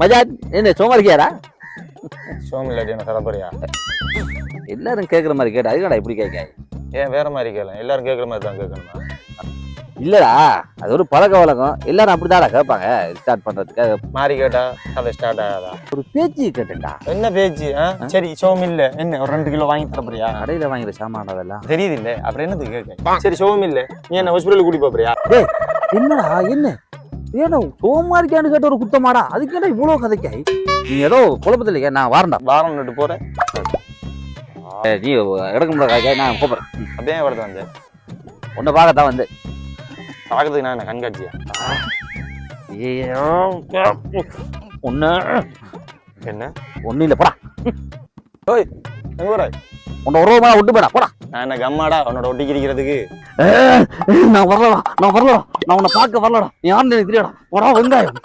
மஜாத் என்ன சோமாரிக்கியாரா சோம் இல்லாட்டி என்ன சரப்பரியா எல்லாரும் கேட்குற மாதிரி கேட்டு அதுக்கடா இப்படி கேட்க? ஏன் வேற மாதிரி கேட்கலாம் எல்லாரும் கேட்குற மாதிரி தான் கேட்கணுமா? இல்லடா அது ஒரு பழக்க வழக்கம். எல்லாரும் அப்படிதாடா கேட்பாங்க ஸ்டார்ட் பண்றதுக்காக மாறி கேட்டா கதை ஸ்டார்ட் ஆகாதா? ஒரு பேச்சு கேட்டேன்டா என்ன பேச்சு? சரி சோம் இல்ல என்ன ஒரு ரெண்டு கிலோ வாங்கி தரப்பறியா கடையில வாங்குற சாமான் அதெல்லாம். தெரியுது இல்ல அப்புறம் என்னது கேட்க? சரி சோம் இல்ல நீ என்ன ஹாஸ்பிட்டல் கூட்டி போறியா? என்னடா என்ன? ஏடா சோமாரிக்கான்னு கேட்ட ஒரு குத்தமாடா அதுக்கேடா இவ்வளவு கதைக்காய் நீ ஏதோ குழப்பத்தில் இல்லையா நான் வரேன்டா வாரம் நட்டு போறேன் ஏய், நீ எடுக்க முடியாத காய்க்காய் நான் கூப்பிட்றேன் அப்படியே வரது வந்து உன்னை பார்க்கத்தான் வந்து பார்க்கறதுக்கு நான் என்ன கண்காட்சியா ஒன்று என்ன ஒன்றும் இல்லை போடா ஓய் எங்க போற உன்னை ஒரு ரூபா விட்டு போடா போடா. நான் என்ன கம்மாடா? உன்னோட ஒட்டி கிரிக்கிறதுக்கு நான் வரலடா நான் வரலடா. நான் உன்னை பார்க்க வரலடா. யாருன்னு எனக்கு தெரியாடா. போடா வெங்காயம்.